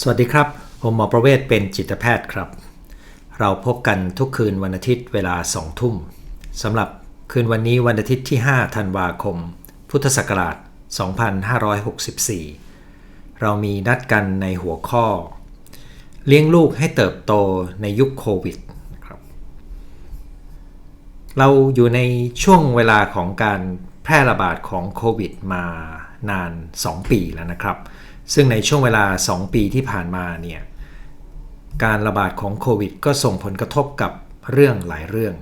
สวัสดีครับ ผมหมอประเวศเป็นจิตแพทย์ครับ เราพบกันทุกคืนวันอาทิตย์เวลาสองทุ่มสำหรับคืนวันนี้วันอาทิตย์ที่ 5 ธันวาคม พุทธศักราช 2564 เรามีนัดกันในหัวข้อ เลี้ยงลูกให้เติบโตในยุคโควิดนะครับเราอยู่ในช่วงเวลาของการแพร่ระบาดของโควิดมานาน 2 ปีแล้วนะครับ ซึ่งในช่วงเวลา 2 ปีที่ผ่านมาเนี่ยการระบาดของโควิด ก็ส่งผลกระทบกับเรื่องหลายเรื่อง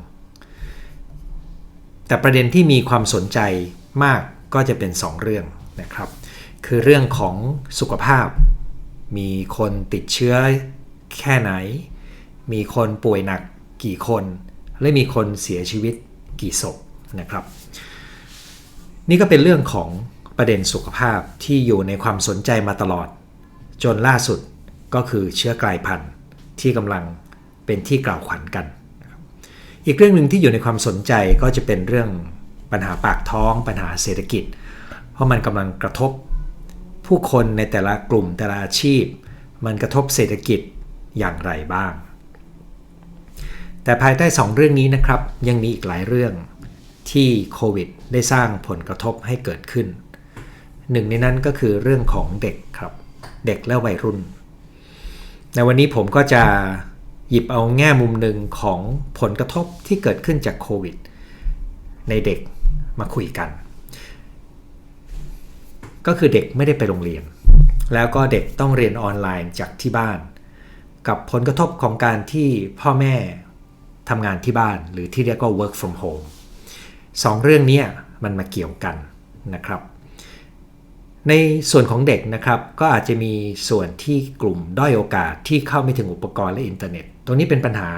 แต่ประเด็นที่มีความสนใจมากก็จะเป็น 2 เรื่องนะครับ คือเรื่องของสุขภาพ มีคนติดเชื้อแค่ไหน มีคนป่วยหนักกี่คน และมีคนเสียชีวิตกี่ศพนะครับ นี่ก็เป็นเรื่องของ ประเด็นสุขภาพที่อยู่ในความสนใจมาตลอด จนล่าสุดก็คือเชื้อกลายพันธุ์ที่กำลังเป็นที่กล่าวขวัญกัน อีกเรื่องหนึ่งที่อยู่ในความสนใจก็จะเป็นเรื่องปัญหาปากท้อง ปัญหาเศรษฐกิจ เพราะมันกำลังกระทบ ผู้คนในแต่ละกลุ่มแต่ละอาชีพ มันกระทบเศรษฐกิจอย่างไรบ้าง แต่ภายใต้ 2 เรื่องนี้นะครับ ยังมีอีกหลายเรื่องที่โควิดได้สร้างผลกระทบให้เกิดขึ้น หนึ่งในนั้นก็คือเรื่องของเด็กครับ เด็กและวัยรุ่น ในวันนี้ผมก็จะหยิบเอาแง่มุมหนึ่งของผลกระทบที่เกิดขึ้นจากโควิด ในเด็กมาคุยกัน ก็คือเด็กไม่ได้ไปโรงเรียน แล้วก็เด็กต้องเรียนออนไลน์จากที่บ้าน กับผลกระทบของการที่พ่อแม่ทำงานที่บ้านหรือที่เรียกว่า work from home สองเรื่องนี้มันมาเกี่ยวกันนะครับ ในส่วนของเด็กนะครับก็อาจจะมีส่วนที่กลุ่มด้อยโอกาสที่เข้าไม่ถึงอุปกรณ์และอินเทอร์เน็ต ตรงนี้เป็นปัญหา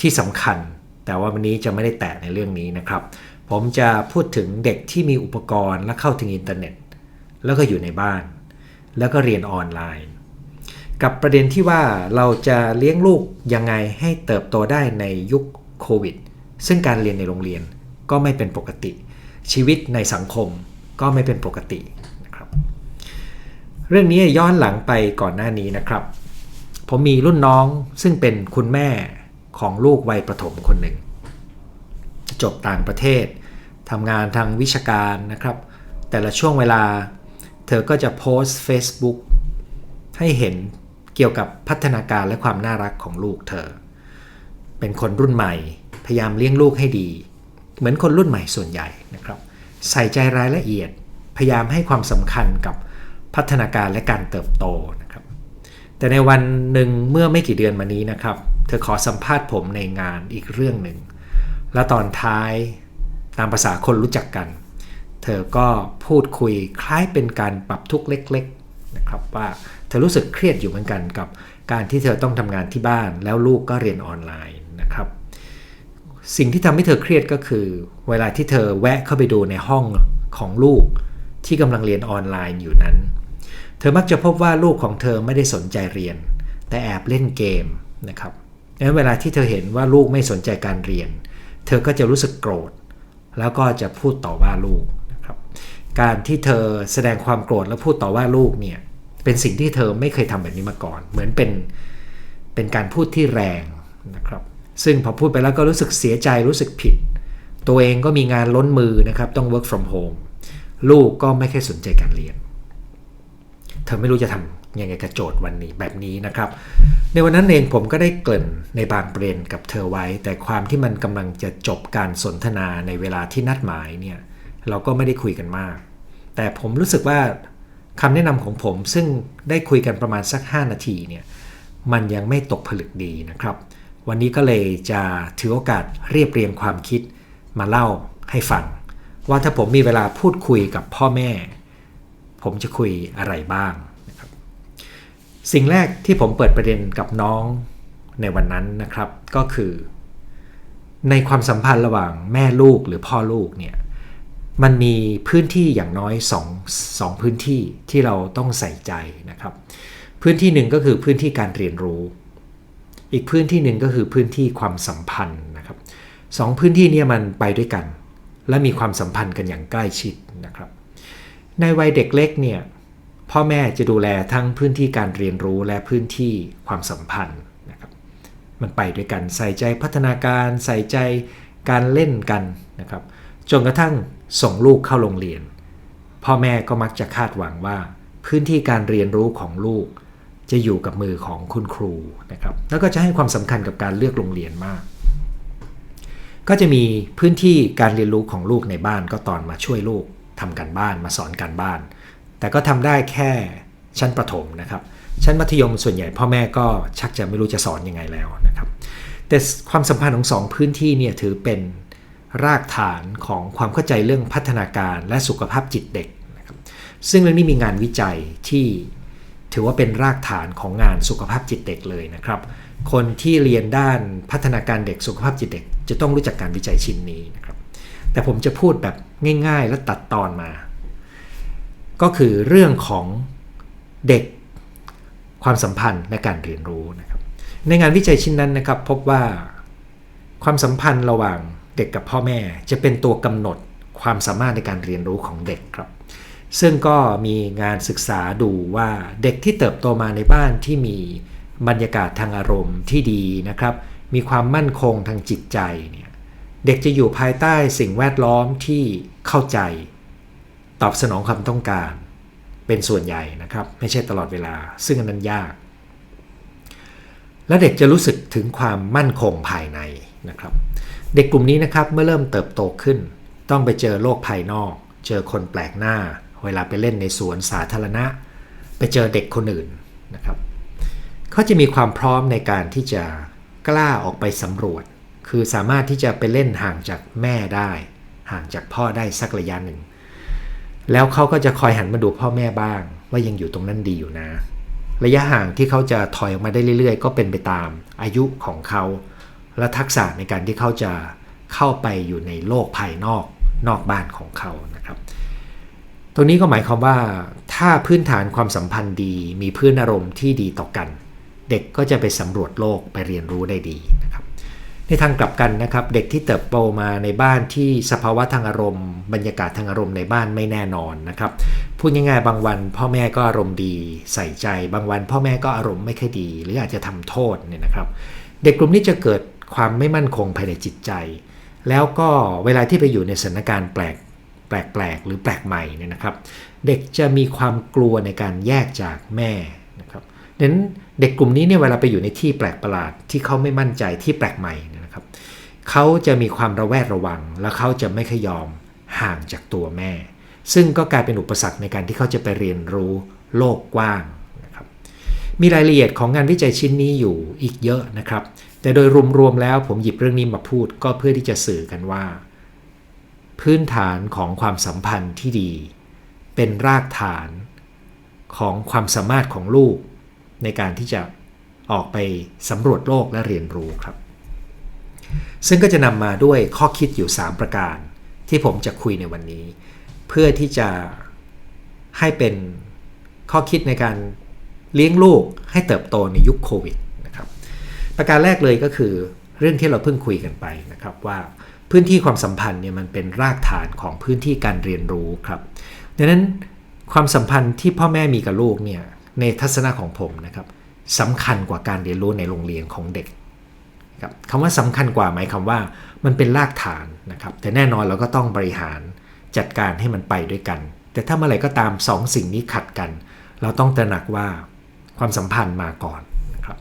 ที่สำคัญ แต่ว่าวันนี้จะไม่ได้แตะในเรื่องนี้นะครับ ผมจะพูดถึงเด็กที่มีอุปกรณ์และเข้าถึงอินเทอร์เน็ต แล้วก็อยู่ในบ้าน แล้วก็เรียนออนไลน์ กับประเด็นที่ว่าเราจะเลี้ยงลูกยังไงให้เติบโตได้ในยุคโควิด ซึ่งการเรียนในโรงเรียนก็ไม่เป็นปกติ ชีวิตในสังคมก็ไม่เป็นปกติ เรื่องนี้ย้อนหลังไปก่อนหน้านี้นะครับ ผมมีรุ่นน้องซึ่งเป็นคุณแม่ของลูกวัยประถมคนหนึ่ง จบต่างประเทศทำงานทางวิชาการนะครับ แต่ละช่วงเวลา เธอก็จะโพสต์ Facebook ให้เห็นเกี่ยวกับพัฒนาการและความน่ารักของลูกเธอ เป็นคนรุ่นใหม่ พยายามเลี้ยงลูกให้ดี เหมือนคนรุ่นใหม่ส่วนใหญ่นะครับ ใส่ใจรายละเอียด พยายามให้ความสำคัญกับ พัฒนาการและการเติบโตนะครับ แต่ในวันหนึ่งเมื่อไม่กี่เดือนมานี้นะครับ เธอขอสัมภาษณ์ผมในงานอีกเรื่องหนึ่ง และตอนท้ายตามภาษาคนรู้จักกัน เธอก็พูดคุยคล้ายเป็นการปรับทุกข์เล็ก ๆนะครับว่าเธอรู้สึกเครียดอยู่เหมือนกันกับการที่เธอต้องทำงานที่บ้านแล้วลูกก็เรียนออนไลน์นะครับ สิ่งที่ทำให้เธอเครียดก็คือ เวลาที่เธอแวะเข้าไปดูในห้องของลูกที่กำลังเรียนออนไลน์อยู่นั้น เธอมักจะพบว่าลูกของเธอไม่ได้สนใจเรียน แต่แอบเล่นเกมนะครับดังนั้นเวลาที่เธอเห็นว่าลูกไม่สนใจการเรียน เธอก็จะรู้สึกโกรธ แล้วก็จะพูดต่อว่าลูกนะครับ การที่เธอแสดงความโกรธและพูดต่อว่าลูกเนี่ยเป็นสิ่งที่เธอไม่เคยทำแบบนี้มาก่อน เหมือนเป็นเป็นการพูดที่แรงนะครับซึ่งพอพูดไปแล้วก็รู้สึกเสียใจรู้สึกผิด ตัวเองก็มีงานล้นมือนะครับต้อง work from home ลูกก็ไม่ค่อยสนใจการเรียน เธอไม่รู้จะทำยังไงกับโจทย์วันนี้แบบนี้นะครับ ในวันนั้นเองผมก็ได้เกริ่นในบางประเด็นกับเธอไว้ แต่ความที่มันกำลังจะจบการสนทนาในเวลาที่นัดหมายเนี่ยเราก็ไม่ได้คุยกันมาก แต่ผมรู้สึกว่าคำแนะนำของผมซึ่งได้คุยกันประมาณสัก 5 นาทีเนี่ยมันยังไม่ตกผลึกดีนะครับ วันนี้ก็เลยจะถือโอกาสเรียบเรียงความคิดมาเล่าให้ฟัง ว่าถ้าผมมีเวลาพูดคุยกับพ่อแม่ ผมจะคุยอะไรบ้างนะครับสิ่งแรกที่ผมเปิดประเด็นกับน้องในวันนั้นนะครับก็คือ ในความสัมพันธ์ระหว่างแม่ลูกหรือพ่อลูกเนี่ยมันมีพื้นที่อย่างน้อย2 2พื้นที่ที่เราต้องใส่ใจนะครับ พื้นที่หนึ่งก็คือพื้นที่การเรียนรู้ อีกพื้นที่หนึ่งก็คือพื้นที่ความสัมพันธ์นะครับสองพื้นที่นี้มันไปด้วยกัน และมีความสัมพันธ์กันอย่างใกล้ชิดนะครับ ในวัยเด็กเล็กเนี่ยพ่อแม่จะดูแลทั้งพื้นที่การเรียนรู้และพื้นที่ความสัมพันธ์นะครับมันไปด้วยกันใส่ใจพัฒนาการใส่ใจการเล่นกันนะครับจนกระทั่งส่งลูกเข้าโรงเรียน พ่อแม่ก็มักจะคาดหวังว่า พื้นที่การเรียนรู้ของลูก จะอยู่กับมือของคุณครูนะครับแล้วก็จะให้ความสำคัญกับการเลือกโรงเรียนมาก ก็จะมีพื้นที่การเรียนรู้ของลูกในบ้านก็ตอนมาช่วยลูก ทำการบ้านมาสอนการบ้าน แต่ก็ทำได้แค่ชั้นประถมนะครับ ชั้นมัธยมส่วนใหญ่พ่อแม่ก็ชักจะไม่รู้จะสอนยังไงแล้วนะครับ แต่ความสัมพันธ์ของสองพื้นที่เนี่ยถือเป็นรากฐานของความเข้าใจเรื่องพัฒนาการและสุขภาพจิตเด็กนะครับ ซึ่งเรื่องนี้มีงานวิจัยที่ถือว่าเป็นรากฐานของงานสุขภาพจิตเด็กเลยนะครับ คนที่เรียนด้านพัฒนาการเด็กสุขภาพจิตเด็ก จะต้องรู้จักการวิจัยชิ้นนี้นะครับ แต่ผมจะพูดแบบ ง่ายๆ และตัดตอนมา ก็คือเรื่องของเด็กความสัมพันธ์และการเรียนรู้นะครับ ในงานวิจัยชิ้นนั้นนะครับ พบว่าความสัมพันธ์ระหว่างเด็กกับพ่อแม่จะเป็นตัวกำหนดความสามารถในการเรียนรู้ของเด็กครับ ซึ่งก็มีงานศึกษาดูว่าเด็กที่เติบโตมาในบ้านที่มีบรรยากาศทางอารมณ์ที่ดีนะครับ มีความมั่นคงทางจิตใจเนี่ยเด็กจะอยู่ภายใต้สิ่งแวดล้อมที่ เข้าใจ ตอบสนองความต้องการ เป็นส่วนใหญ่นะครับ ไม่ใช่ตลอดเวลา ซึ่งอันนั้นยาก และเด็กจะรู้สึกถึงความมั่นคงภายในนะครับ เด็กกลุ่มนี้นะครับเมื่อเริ่มเติบโตขึ้น ต้องไปเจอโลกภายนอก เจอคนแปลกหน้า เวลาไปเล่นในสวนสาธารณะ ไปเจอเด็กคนอื่นนะครับเขาจะมีความพร้อมในการที่จะกล้าออกไปสำรวจ คือสามารถที่จะไปเล่นห่างจากแม่ได้ ห่างจากพ่อได้สักระยะหนึ่ง แล้วเขาก็จะคอยหันมาดูพ่อแม่บ้าง ว่ายังอยู่ตรงนั้นดีอยู่นะ ระยะห่างที่เขาจะถอยออกมาได้เรื่อย ๆ ก็เป็นไปตามอายุของเขา และทักษะในการที่เขาจะเข้าไปอยู่ในโลกภายนอกนอกบ้านของเขานะครับ ตรงนี้ก็หมายความว่า ถ้าพื้นฐานความสัมพันธ์ดี มีพื้นอารมณ์ที่ดีต่อกัน เด็กก็จะไปสำรวจโลกไปเรียนรู้ได้ดี ในทางกลับกันนะครับเด็กที่เติบโตมาในบ้านที่สภาวะทางอารมณ์ บรรยากาศทางอารมณ์ในบ้านไม่แน่นอนนะครับพูดง่ายๆบางวัน พ่อแม่ก็อารมณ์ดีใส่ใจ บางวัน พ่อแม่ก็อารมณ์ไม่ค่อยดี หรืออาจจะทำโทษเนี่ยนะครับ เด็กกลุ่มนี้จะเกิดความไม่มั่นคงภายในจิตใจ แล้วก็เวลาที่ไปอยู่ในสถานการณ์แปลกแปลกๆหรือแปลกใหม่เนี่ยนะครับ เด็กจะมีความกลัวในการแยกจากแม่นะครับ ดังนั้นเด็กกลุ่มนี้เนี่ยเวลาไปอยู่ในที่แปลกประหลาดที่เขาไม่มั่นใจที่แปลกใหม่นะครับเขาจะมีความระแวดระวัง และเขาจะไม่ขยอมห่างจากตัวแม่ ซึ่งก็กลายเป็นอุปสรรคในการที่เขาจะไปเรียนรู้โลกกว้างนะครับมีรายละเอียดของงานวิจัยชิ้นนี้อยู่อีกเยอะนะครับ แต่โดยรวมๆแล้วผมหยิบเรื่องนี้มาพูดก็เพื่อที่จะสื่อกันว่า พื้นฐานของความสัมพันธ์ที่ดี เป็นรากฐานของความสามารถของลูก ในการที่จะออกไปสำรวจโลกและเรียนรู้ครับ ซึ่งก็จะนำมาด้วยข้อคิดอยู่ 3 ประการ ที่ผมจะคุยในวันนี้ เพื่อที่จะให้เป็นข้อคิดในการเลี้ยงลูกให้เติบโตในยุคโควิดนะครับ ประการแรกเลยก็คือเรื่องที่เราเพิ่งคุยกันไปนะครับว่าพื้นที่ความสัมพันธ์เนี่ยมันเป็นรากฐานของพื้นที่การเรียนรู้ครับดังนั้นความสัมพันธ์ที่พ่อแม่มีกับลูกเนี่ย ในทัศนะของผมนะครับสำคัญกว่าการเรียนรู้ในโรงเรียนของเด็กครับคำว่าสำคัญกว่าหมายความว่ามันเป็นรากฐานนะครับแต่แน่นอนเราก็ต้องบริหารจัดการให้มันไปด้วยกัน แต่ถ้าเมื่อไหร่ก็ตามสองสิ่งนี้ขัดกัน เราต้องตระหนักว่าความสัมพันธ์มาก่อนนะครับ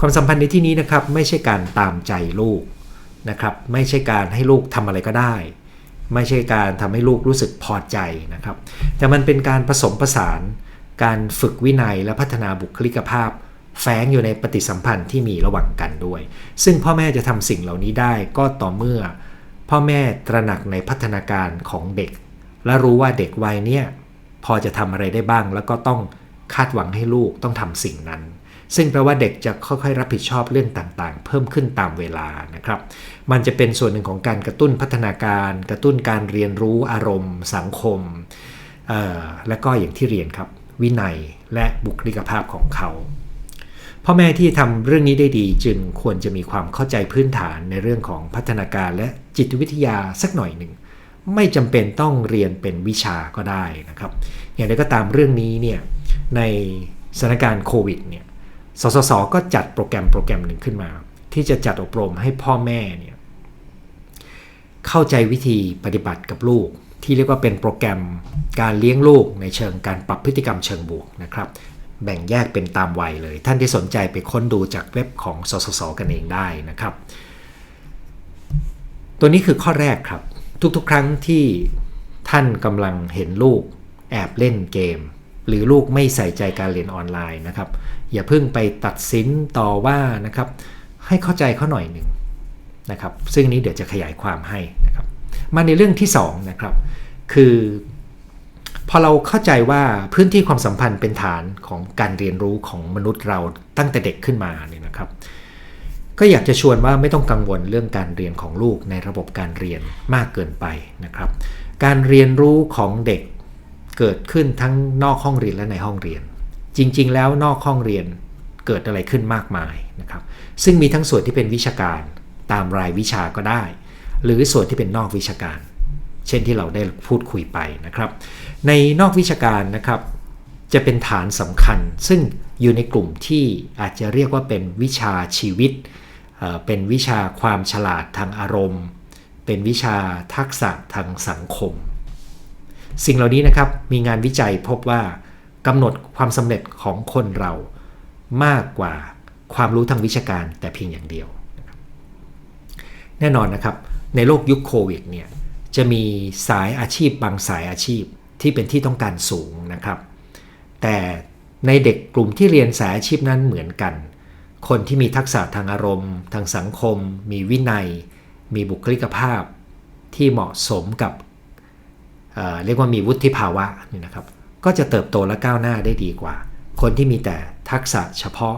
ความสัมพันธ์ในที่นี้นะครับไม่ใช่การตามใจลูกนะครับไม่ใช่การให้ลูกทำอะไรก็ได้ ไม่ใช่การทำให้ลูกรู้สึกพอใจนะครับแต่มันเป็นการผสมผสาน การฝึกวินัยและพัฒนาบุคลิกภาพ แฝงอยู่ในปฏิสัมพันธ์ที่มีระหว่างกันด้วย ซึ่งพ่อแม่จะทำสิ่งเหล่านี้ได้ก็ต่อเมื่อ พ่อแม่ตระหนักในพัฒนาการของเด็ก และรู้ว่าเด็กวัยเนี้ยพอจะทำอะไรได้บ้าง แล้วก็ต้องคาดหวังให้ลูกต้องทำสิ่งนั้น ซึ่งแปลว่าเด็กจะค่อยๆ รับผิดชอบเรื่องต่างๆ เพิ่มขึ้นตามเวลานะครับ มันจะเป็นส่วนหนึ่งของการกระตุ้นพัฒนาการ กระตุ้นการเรียนรู้อารมณ์ สังคมและก็อย่างที่เรียนครับ วินัยและบุคลิกภาพของเขา พ่อแม่ที่ทำเรื่องนี้ได้ดีจึงควรจะมีความเข้าใจพื้นฐานในเรื่องของพัฒนาการและจิตวิทยาสักหน่อยหนึ่ง ไม่จำเป็นต้องเรียนเป็นวิชาก็ได้นะครับ อย่างไรก็ตามเรื่องนี้เนี่ยในสถานการณ์โควิดเนี่ยสสส ก็จัดโปรแกรมโปรแกรมหนึ่งขึ้นมา ที่จะจัดอบรมให้พ่อแม่เนี่ยเข้าใจวิธีปฏิบัติกับลูก ที่เรียกว่าเป็นโปรแกรมการเลี้ยงลูกในเชิงการปรับพฤติกรรมเชิงบวกนะครับแบ่งแยกเป็นตามวัยเลย ท่านที่สนใจไปค้นดูจากเว็บของสสสกันเองได้นะครับ ตัวนี้คือข้อแรกครับ ทุกๆ ครั้งที่ท่านกำลังเห็นลูกแอบเล่นเกม หรือลูกไม่ใส่ใจการเรียนออนไลน์นะครับ อย่าเพิ่งไปตัดสินต่อว่านะครับ ให้เข้าใจเขาหน่อยหนึ่งนะครับ ซึ่งนี้เดี๋ยวจะขยายความให้นะ มาในเรื่องที่2นะครับคือพอเราเข้าใจว่าพื้นที่ความสัมพันธ์เป็นฐานของการเรียนรู้ของมนุษย์เราตั้งแต่เด็กขึ้นมาเนี่ยนะครับ ก็อยากจะชวนว่าไม่ต้องกังวลเรื่องการเรียนของลูกในระบบการเรียนมากเกินไปนะครับ การเรียนรู้ของเด็กเกิดขึ้นทั้งนอกห้องเรียนและในห้องเรียน จริง ๆ แล้วนอกห้องเรียนเกิดอะไรขึ้นมากมายนะครับ ซึ่งมีทั้งส่วนที่เป็นวิชาการตามรายวิชาก็ได้ หรือส่วนที่เป็นนอกวิชาการ เช่นที่เราได้พูดคุยไปนะครับ ในนอกวิชาการนะครับจะเป็นฐานสำคัญ ซึ่งอยู่ในกลุ่มที่อาจจะเรียกว่าเป็นวิชาชีวิต เป็นวิชาความฉลาดทางอารมณ์ เป็นวิชาทักษะทางสังคม สิ่งเหล่านี้นะครับมีงานวิจัยพบว่ากำหนดความสำเร็จของคนเรามากกว่าความรู้ทางวิชาการแต่เพียงอย่างเดียว แน่นอนนะครับ ในโลกยุคโควิดเนี่ยจะมีสายอาชีพบางสายอาชีพที่เป็นที่ต้องการสูงนะครับ แต่ในเด็กกลุ่มที่เรียนสายอาชีพนั้นเหมือนกัน คนที่มีทักษะทางอารมณ์ ทางสังคม มีวินัย มีบุคลิกภาพที่เหมาะสมกับเเรียกว่ามีวุฒิภาวะนี่นะครับ ก็จะเติบโตและก้าวหน้าได้ดีกว่า คนที่มีแต่ทักษะเฉพาะ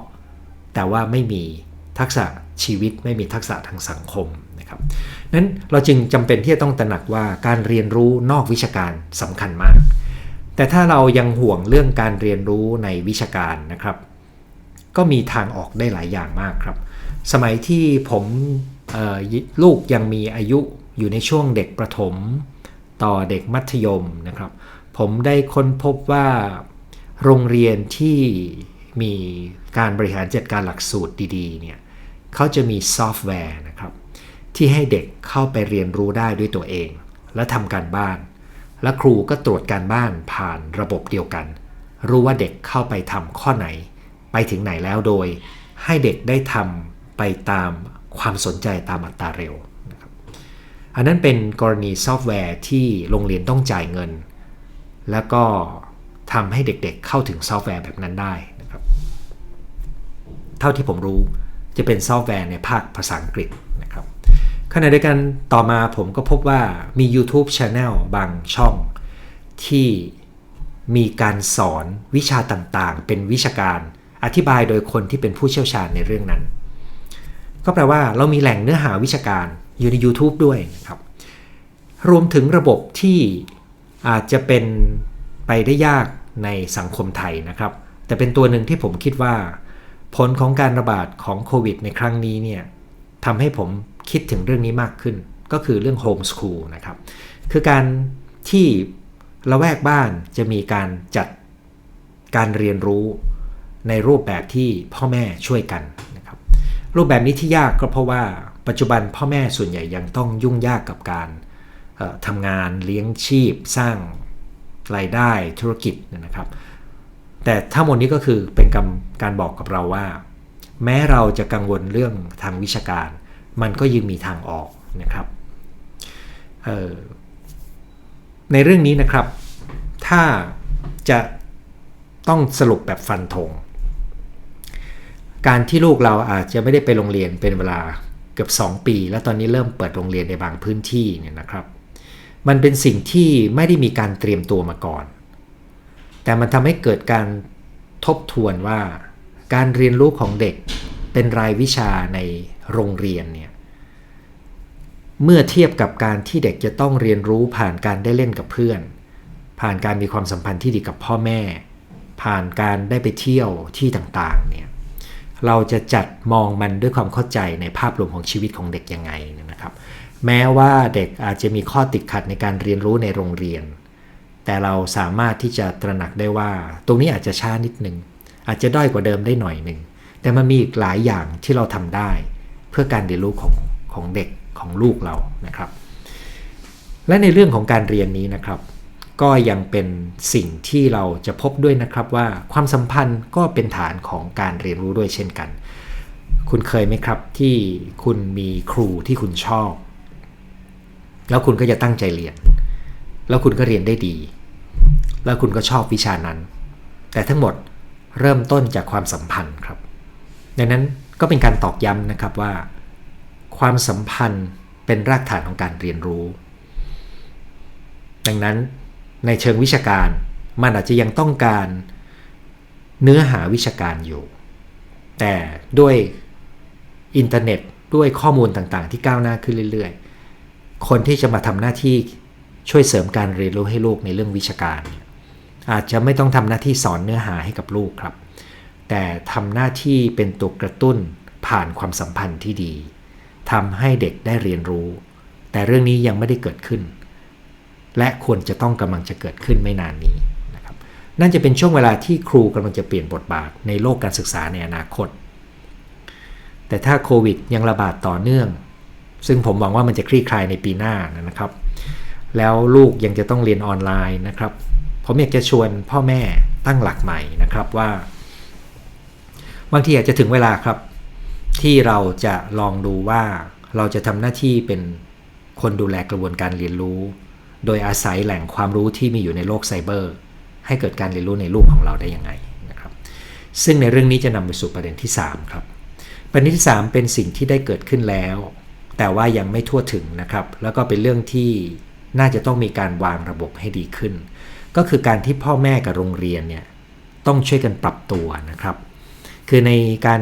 แต่ว่าไม่มีทักษะชีวิตไม่มีทักษะทางสังคม นะครับนั้นเราจึงจำเป็นที่จะต้องตระหนักว่าการเรียนรู้นอกวิชาการสำคัญมาก แต่ถ้าเรายังห่วงเรื่องการเรียนรู้ในวิชาการนะครับ ก็มีทางออกได้หลายอย่างมากครับ สมัยที่ผมลูกยังมีอายุอยู่ในช่วงเด็กประถม ต่อเด็กมัธยมนะครับ ผมได้ค้นพบว่าโรงเรียนที่มีการบริหารจัดการหลักสูตรดีๆเนี่ยเขาจะมีซอฟต์แวร์นะครับ ที่ให้เด็กเข้าไปเรียนรู้ได้ด้วยตัวเอง และทำการบ้าน และครูก็ตรวจการบ้านผ่านระบบเดียวกัน รู้ว่าเด็กเข้าไปทำข้อไหน ไปถึงไหนแล้วโดย ให้เด็กได้ทำไปตามความสนใจตามอัตราเร็ว อันนั้นเป็นกรณีซอฟต์แวร์ที่โรงเรียนต้องจ่ายเงิน แล้วก็ทำให้เด็กๆเเข้าถึงซอฟต์แวร์แบบนั้นได้นะครับ เท่าที่ผมรู้จะเป็นซอฟต์แวร์ในภาคภาษาอังกฤษ ขณะเดียวกันต่อมาผมก็พบว่ามี YouTube Channel บางช่อง ที่มีการสอนวิชาต่างๆ เป็นวิชาการอธิบายโดยคนที่เป็นผู้เชี่ยวชาญในเรื่องนั้น ก็แปลว่าเรามีแหล่งเนื้อหาวิชาการอยู่ใน YouTube ด้วยนะครับ รวมถึงระบบที่อาจจะเป็นไปได้ยากในสังคมไทยนะครับ แต่เป็นตัวหนึ่งที่ผมคิดว่า ผลของการระบาดของโควิดในครั้งนี้เนี่ยทำให้ผม คิดถึงเรื่องนี้มากขึ้น ก็คือเรื่องโฮมสคูลนะครับ คือการที่ละแวกบ้านจะมีการจัดการเรียนรู้ในรูปแบบที่พ่อแม่ช่วยกันนะครับ รูปแบบนี้ที่ยากก็เพราะว่าปัจจุบันพ่อแม่ส่วนใหญ่ยังต้องยุ่งยากกับการทำงานเลี้ยงชีพสร้างรายได้ธุรกิจนะครับ แต่ทั้งหมดนี้ก็คือเป็นการบอกกับเราว่า แม้เราจะกังวลเรื่องทางวิชาการ มันก็ยังมีทางออกนะครับในเรื่องนี้นะครับ ถ้าจะต้องสรุปแบบฟันธงการที่ลูกเราอาจจะไม่ได้ไปโรงเรียนเป็นเวลาเกือบ 2 ปี แล้วตอนนี้เริ่มเปิดโรงเรียนในบางพื้นที่เนี่ยนะครับ มันเป็นสิ่งที่ไม่ได้มีการเตรียมตัวมาก่อน แต่มันทำให้เกิดการทบทวนว่า การเรียนรู้ของเด็กเป็นรายวิชาในโรงเรียนเนี่ย เมื่อเทียบกับการที่เด็กจะต้องเรียนรู้ผ่านการได้เล่นกับเพื่อน ผ่านการมีความสัมพันธ์ที่ดีกับพ่อแม่ ผ่านการได้ไปเที่ยวที่ต่างๆเนี่ยเราจะจัดมองมันด้วยความเข้าใจในภาพรวมของชีวิตของเด็กยังไงนะครับ แม้ว่าเด็กอาจจะมีข้อติดขัดในการเรียนรู้ในโรงเรียน แต่เราสามารถที่จะตระหนักได้ว่า ตรงนี้อาจจะช้านิดหนึ่งอาจจะด้อยกว่าเดิมได้หน่อยหนึ่งแต่มันมีอีกหลายอย่างที่เราทำได้ เพื่อการเรียนรู้ของของเด็ก ของลูกเรานะครับ และในเรื่องของการเรียนนี้นะครับ ก็ยังเป็นสิ่งที่เราจะพบด้วยนะครับว่าความสัมพันธ์ก็เป็นฐานของการเรียนรู้ด้วยเช่นกัน คุณเคยไหมครับที่คุณมีครูที่คุณชอบ แล้วคุณก็จะตั้งใจเรียน แล้วคุณก็เรียนได้ดี แล้วคุณก็ชอบวิชานั้น แต่ทั้งหมดเริ่มต้นจากความสัมพันธ์ครับ ดังนั้นก็เป็นการตอกย้ำนะครับว่า ความสัมพันธ์เป็นรากฐานของการเรียนรู้ ดังนั้นในเชิงวิชาการมันอาจจะยังต้องการเนื้อหาวิชาการอยู่ แต่ด้วยอินเทอร์เน็ตด้วยข้อมูลต่างๆ ที่ก้าวหน้าขึ้นเรื่อยๆ คนที่จะมาทำหน้าที่ช่วยเสริมการเรียนรู้ให้ลูกในเรื่องวิชาการ อาจจะไม่ต้องทำหน้าที่สอนเนื้อหาให้กับลูกครับ แต่ทำหน้าที่เป็นตัวกระตุ้นผ่านความสัมพันธ์ที่ดี ทำให้เด็กได้เรียนรู้ แต่เรื่องนี้ยังไม่ได้เกิดขึ้น และควรจะต้องกำลังจะเกิดขึ้นไม่นานนี้นะครับนั่นจะเป็นช่วงเวลาที่ครูกำลังจะเปลี่ยนบทบาทในโลกการศึกษาในอนาคต แต่ถ้าโควิดยังระบาดต่อเนื่อง ซึ่งผมหวังว่ามันจะคลี่คลายในปีหน้านะครับ แล้วลูกยังจะต้องเรียนออนไลน์นะครับ ผมอยากจะชวนพ่อแม่ตั้งหลักใหม่นะครับว่า บางทีอาจจะถึงเวลาครับ ที่เราจะลองดูว่าเราจะทำหน้าที่เป็นคนดูแลกระบวนการเรียนรู้ โดยอาศัยแหล่งความรู้ที่มีอยู่ในโลกไซเบอร์ ให้เกิดการเรียนรู้ในลูกของเราได้ยังไงนะครับซึ่งในเรื่องนี้จะนำไปสู่ประเด็นที่ 3 ครับ ประเด็นที่ 3 เป็นสิ่งที่ได้เกิดขึ้นแล้ว แต่ว่ายังไม่ทั่วถึงนะครับ แล้วก็เป็นเรื่องที่น่าจะต้องมีการวางระบบให้ดีขึ้น ก็คือการที่พ่อแม่กับโรงเรียนเนี่ยต้องช่วยกันปรับตัวนะครับ คือในการ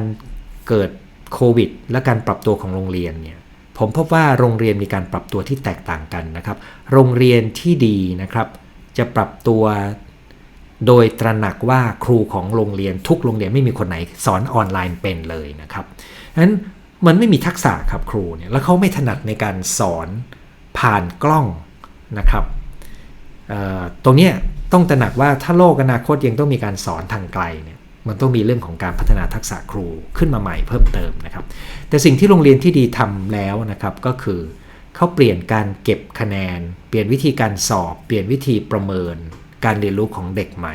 เกิด โควิด และการปรับตัวของโรงเรียนเนี่ยผมพบว่าโรงเรียนมีการปรับตัวที่แตกต่างกันนะครับ โรงเรียนที่ดีนะครับ จะปรับตัวโดยตระหนักว่าครูของโรงเรียนทุกโรงเรียนไม่มีคนไหนสอนออนไลน์เป็นเลยนะครับนั้นมันไม่มีทักษะครับครูเนี่ยแล้วเขาไม่ถนัดในการสอนผ่านกล้องนะครับตรงนี้ต้องตระหนักว่าถ้าโลกอนาคตยังต้องมีการสอนทางไกลเนี่ย มันต้องมีเรื่องของการพัฒนาทักษะครูขึ้นมาใหม่เพิ่มเติมนะครับ แต่สิ่งที่โรงเรียนที่ดีทำแล้วนะครับก็คือเขาเปลี่ยนการเก็บคะแนน เปลี่ยนวิธีการสอบ เปลี่ยนวิธีประเมิน การเรียนรู้ของเด็กใหม่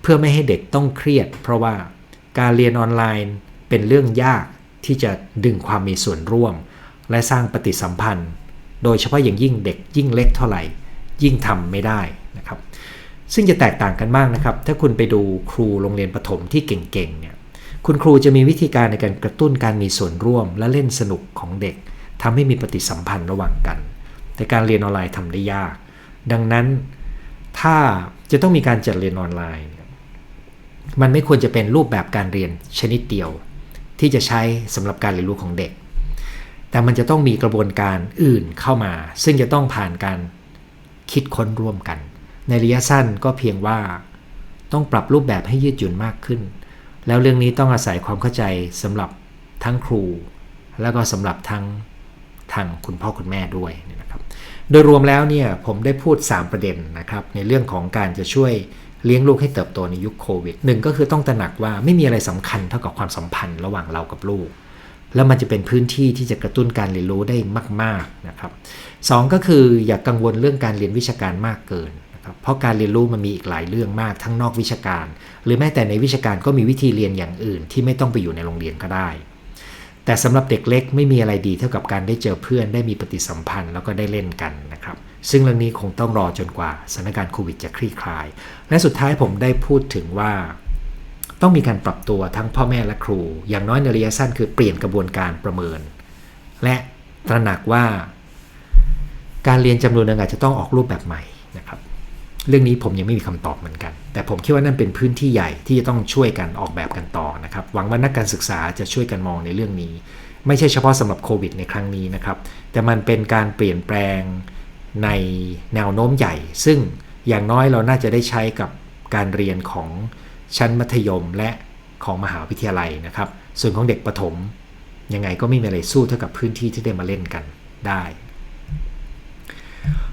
เพื่อไม่ให้เด็กต้องเครียด เพราะว่าการเรียนออนไลน์เป็นเรื่องยากที่จะดึงความมีส่วนร่วม และสร้างปฏิสัมพันธ์ โดยเฉพาะอย่างยิ่งเด็กยิ่งเล็กเท่าไหร่ ยิ่งทำไม่ได้ ซึ่งจะแตกต่างกันมากนะครับ ถ้าคุณไปดูครูโรงเรียนประถมที่เก่งๆเนี่ยคุณครูจะมีวิธีการในการกระตุ้นการมีส่วนร่วม และเล่นสนุกของเด็กทำให้มีปฏิสัมพันธ์ระหว่างกัน แต่การเรียนออนไลน์ทำได้ยาก ดังนั้นถ้าจะต้องมีการจัดเรียนออนไลน์มันไม่ควรจะเป็นรูปแบบการเรียนชนิดเดียว ที่จะใช้สำหรับการเรียนรู้ของเด็ก แต่มันจะต้องมีกระบวนการอื่นเข้ามา ซึ่งจะต้องผ่านการคิดค้นร่วมกัน ในระยะสั้นก็เพียงว่า ต้องปรับรูปแบบให้ยืดหยุ่นมากขึ้น แล้วเรื่องนี้ต้องอาศัยความเข้าใจสำหรับทั้งครู แล้วก็สำหรับทั้งทางคุณพ่อคุณแม่ด้วยนะครับ โดยรวมแล้วเนี่ยผมได้พูด 3 ประเด็นนะครับในเรื่องของการจะช่วยเลี้ยงลูกให้เติบโตในยุคโควิดหนึ่งก็คือต้องตระหนักว่าไม่มีอะไรสำคัญเท่ากับความสัมพันธ์ระหว่างเรากับลูก แล้วมันจะเป็นพื้นที่ที่จะกระตุ้นการเรียนรู้ได้มาก ๆนะครับสก็คืออย่ากกังวลเรื่องการเรียนวิชาการมากเกิน นะครับเพราะการเรียนรู้มันมีอีกหลายเรื่องมากทั้งนอกวิชาการ หรือแม้แต่ในวิชาการก็มีวิธีเรียนอย่างอื่น ที่ไม่ต้องไปอยู่ในโรงเรียนก็ได้ แต่สำหรับเด็กเล็กไม่มีอะไรดีเท่ากับการได้เจอเพื่อนได้มีปฏิสัมพันธ์แล้วก็ได้เล่นกันนะครับซึ่งเรื่องนี้คงต้องรอจนกว่าสถานการณ์โควิดจะคลี่คลาย และสุดท้ายผมได้พูดถึงว่า ต้องมีการปรับตัวทั้งพ่อแม่และครู อย่างน้อยในระยะสั้นคือเปลี่ยนกระบวนการประเมิน และตระหนักว่า การเรียนจำนวนหนึ่งอาจจะต้องออกรูปแบบใหม่นะครับ เรื่องนี้ผมยังไม่มีคำตอบเหมือนกัน แต่ผมคิดว่านั่นเป็นพื้นที่ใหญ่ที่จะต้องช่วยกันออกแบบกันต่อนะครับ หวังว่านักการศึกษาจะช่วยกันมองในเรื่องนี้ ไม่ใช่เฉพาะสำหรับโควิดในครั้งนี้นะครับ แต่มันเป็นการเปลี่ยนแปลงในแนวโน้มใหญ่ ซึ่งอย่างน้อยเราน่าจะได้ใช้กับการเรียนของชั้นมัธยมและของมหาวิทยาลัยนะครับ ส่วนของเด็กประถมยังไงก็ไม่มีอะไรสู้เท่ากับพื้นที่ที่ได้มาเล่นกันได้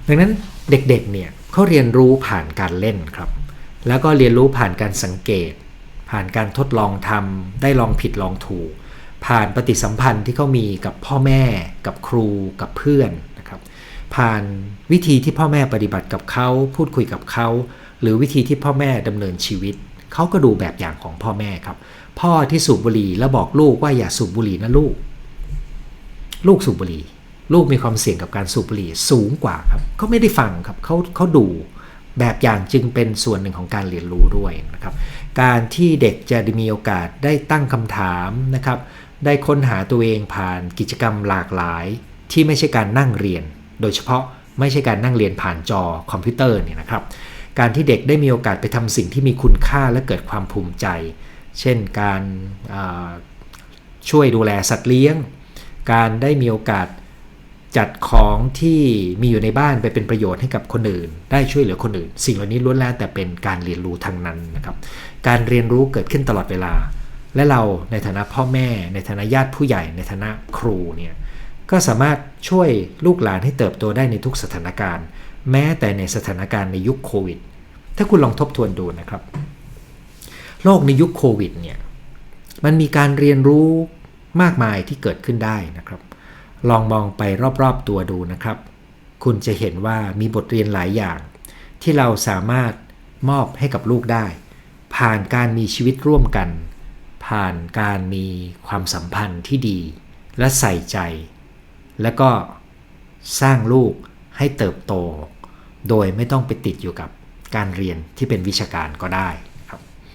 ดังนั้นเด็กๆเนี่ย เขาเรียนรู้ผ่านการเล่นครับ แล้วก็เรียนรู้ผ่านการสังเกต ผ่านการทดลองทำได้ลองผิดลองถูก ผ่านปฏิสัมพันธ์ที่เขามีกับพ่อแม่ กับครูกับเพื่อนนะครับ ผ่านวิธีที่พ่อแม่ปฏิบัติกับเขาพูดคุยกับเขา หรือวิธีที่พ่อแม่ดำเนินชีวิตเขาก็ดูแบบอย่างของพ่อแม่ครับ พ่อที่สูบบุหรี่แล้วบอกลูกว่าอย่าสูบบุหรี่นะลูก ลูกสูบบุหรี่ ลูกมีความเสี่ยงกับการสูบบุหรี่สูงกว่าครับเขาไม่ได้ฟังครับเขาเขาดูแบบอย่างจึงเป็นส่วนหนึ่งของการเรียนรู้ด้วยนะครับการที่เด็กจะได้มีโอกาสได้ตั้งคำถามนะครับ ได้ค้นหาตัวเองผ่านกิจกรรมหลากหลาย ที่ไม่ใช่การนั่งเรียน โดยเฉพาะไม่ใช่การนั่งเรียนผ่านจอคอมพิวเตอร์เนี่ยนะครับ การที่เด็กได้มีโอกาสไปทำสิ่งที่มีคุณค่าและเกิดความภูมิใจ เช่นการช่วยดูแลสัตว์เลี้ยง การได้มีโอกาส จัดของที่มีอยู่ในบ้านไปเป็นประโยชน์ให้กับคนอื่น ได้ช่วยเหลือคนอื่น สิ่งเหล่านี้ล้วนแล้วแต่เป็นการเรียนรู้ทางนั้นนะครับ การเรียนรู้เกิดขึ้นตลอดเวลา และเราในฐานะพ่อแม่ ในฐานะญาติผู้ใหญ่ ในฐานะครูเนี่ยก็สามารถช่วยลูกหลานให้เติบโตได้ในทุกสถานการณ์ แม้แต่ในสถานการณ์ในยุคโควิด ถ้าคุณลองทบทวนดูนะครับ โลกในยุคโควิดเนี่ยมันมีการเรียนรู้มากมายที่เกิดขึ้นได้นะครับ ลองมองไปรอบๆตัวดูนะครับ คุณจะเห็นว่ามีบทเรียนหลายอย่าง ที่เราสามารถมอบให้กับลูกได้ ผ่านการมีชีวิตร่วมกัน ผ่านการมีความสัมพันธ์ที่ดี และใส่ใจ แล้วก็สร้างลูกให้เติบโต โดยไม่ต้องไปติดอยู่กับการเรียนที่เป็นวิชาการก็ได้